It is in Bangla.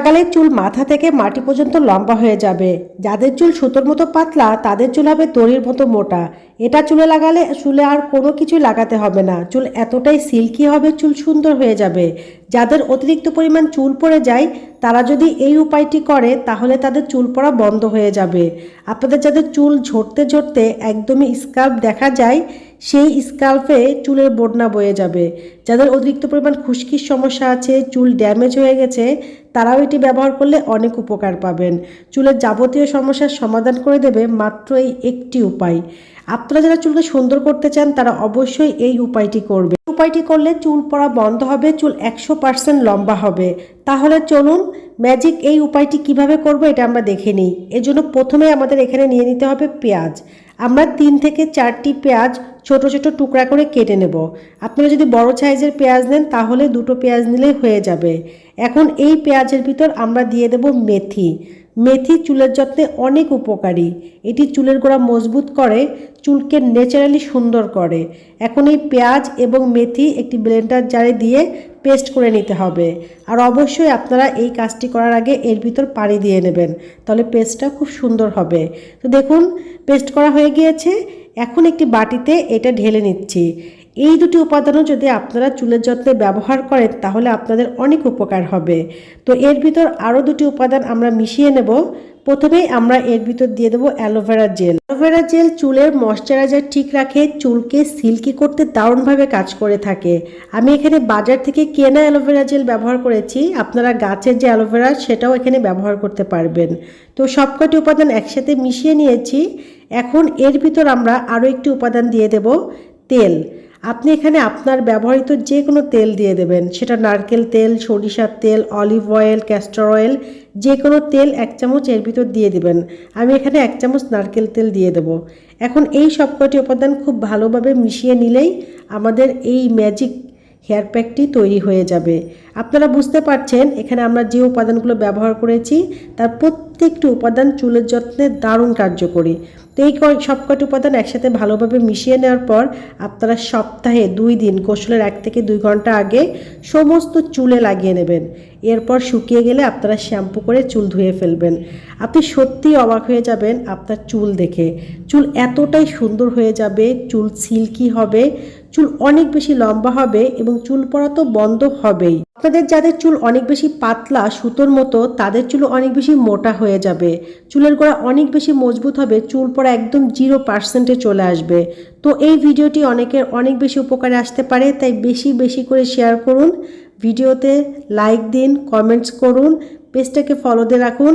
লাগালে চুল মাথা থেকে মাটি পর্যন্ত লম্বা হয়ে যাবে। যাদের চুল সুতোর মতো পাতলা, তাদের চুল হবে দড়ির মতো মোটা। এটা চুলে লাগালে, চুলে আর কোনো কিছু লাগাতে হবে না। চুল এতটাই সিল্কি হবে, চুল সুন্দর হয়ে যাবে। যাদের অতিরিক্ত পরিমাণ চুল পড়ে যায়, তারা যদি এই উপায়টি করে, তাহলে তাদের চুল পড়া বন্ধ হয়ে যাবে। আপনাদের যাদের চুল ঝরতে ঝরতে একদমই স্কাল্প দেখা যায়, সেই স্কাল্পে চুলের বন্যা বয়ে যাবে। যাদের অতিরিক্ত পরিমাণ খুশকির সমস্যা আছে, চুল ড্যামেজ হয়ে গেছে তারাও এটি ব্যবহার করলে অনেক উপকার পাবেন। চুলের যাবতীয় সমস্যার সমাধান করে দেবে মাত্র এই একটি উপায়। আপনারা যারা চুলকে সুন্দর করতে চান, তারা অবশ্যই এই উপায়টি করবে। উপায়টি করলে চুল পড়া বন্ধ হবে, চুল একশো পার্সেন্ট লম্বা হবে। তাহলে চলুন ম্যাজিক এই উপায়টি কীভাবে করব এটা আমরা দেখে নিই। এর জন্য প্রথমে আমাদের এখানে নিয়ে নিতে হবে পেঁয়াজ। আমরা তিন থেকে চারটি পেঁয়াজ ছোট ছোট টুকরা করে কেটে নেব। আপনারা যদি বড় সাইজের পেঁয়াজ নেন, তাহলে দুটো পেঁয়াজ নিলেই হয়ে যাবে। এখন এই পেঁয়াজের ভিতর আমরা দিয়ে দেব মেথি। মেথি চুলের যত্নে অনেক উপকারী। এটি চুলের গোড়া মজবুত করে, চুলকে ন্যাচারালি সুন্দর করে। এখন এই পেঁয়াজ এবং মেথি একটি ব্লেন্ডার জারে দিয়ে পেস্ট করে নিতে হবে। আর অবশ্যই আপনারা এই কাজটি করার আগে এর ভিতর পানি দিয়ে নেবেন, তাহলে পেস্টটা খুব সুন্দর হবে। তো দেখুন, পেস্ট করা হয়ে গিয়েছে। এখন একটি বাটিতে এটা ঢেলে নিচ্ছি। এই দুটি উপাদানও যদি আপনারা চুলের যত্নে ব্যবহার করেন, তাহলে আপনাদের অনেক উপকার হবে। তো এর ভিতর আরও দুটি উপাদান আমরা মিশিয়ে নেব। প্রথমেই আমরা এর ভিতর দিয়ে দেবো aloe vera gel. Aloe vera gel চুলের ময়শ্চারাইজার ঠিক রাখে, চুলকে সিল্কি করতে দারুণভাবে কাজ করে থাকে। আমি এখানে বাজার থেকে কেনা অ্যালোভেরা জেল ব্যবহার করেছি। আপনারা গাছের যে অ্যালোভেরা, সেটাও এখানে ব্যবহার করতে পারবেন। তো সবকটি উপাদান একসাথে মিশিয়ে নিয়েছি। এখন এর ভিতর আমরা আরও একটি উপাদান দিয়ে দেব, তেল। আপনি এখানে আপনার ব্যবহৃত যে কোনো তেল দিয়ে দেবেন। সেটা নারকেল তেল, সরিষার তেল, অলিভ অয়েল ক্যাস্টর অয়েল যে কোনো তেল এক চামচ এর ভিতর দিয়ে দেবেন। আমি এখানে এক চামচ নারকেল তেল দিয়ে দেব। এখন এই সবকটি উপাদান খুব ভালোভাবে মিশিয়ে নিলেই আমাদের এই ম্যাজিক হেয়ার প্যাকটি তৈরি হয়ে যাবে। আপনারা বুঝতে পারছেন, এখানে আমরা যে উপাদানগুলো ব্যবহার করেছি, তার প্রত্যেকটি উপাদান চুলের যত্নে দারুণ কার্যকরী। তো এই সবকটি উপাদান একসাথে ভালোভাবে মিশিয়ে নেওয়ার পর আপনারা সপ্তাহে দুই দিন, গোসলের এক থেকে দুই ঘণ্টা আগে সমস্ত চুলে লাগিয়ে নেবেন। এরপর শুকিয়ে গেলে আপনারা শ্যাম্পু করে চুল ধুয়ে ফেলবেন। আপনি সত্যিই অবাক হয়ে যাবেন আপনার চুল দেখে। চুল এতটাই সুন্দর হয়ে যাবে, চুল সিল্কি হবে চুল অনেক বেশি লম্বা হবে এবং চুল পড়া তো বন্ধ হবেই। আপনাদের যাদের চুল অনেক বেশি পাতলা সুতোর মতো, তাদের চুল অনেক বেশি মোটা হয়ে যাবে। চুলের গোড়া অনেক বেশি মজবুত হবে, চুল পড়া একদম জিরো পার্সেন্টে চলে আসবে। তো এই ভিডিওটি অনেকের অনেক বেশি উপকারে আসতে পারে, তাই বেশি বেশি করে শেয়ার করুন। ভিডিওতে লাইক দিন, কমেন্টস করুন, পেজটাকে ফলো দিয়ে রাখুন।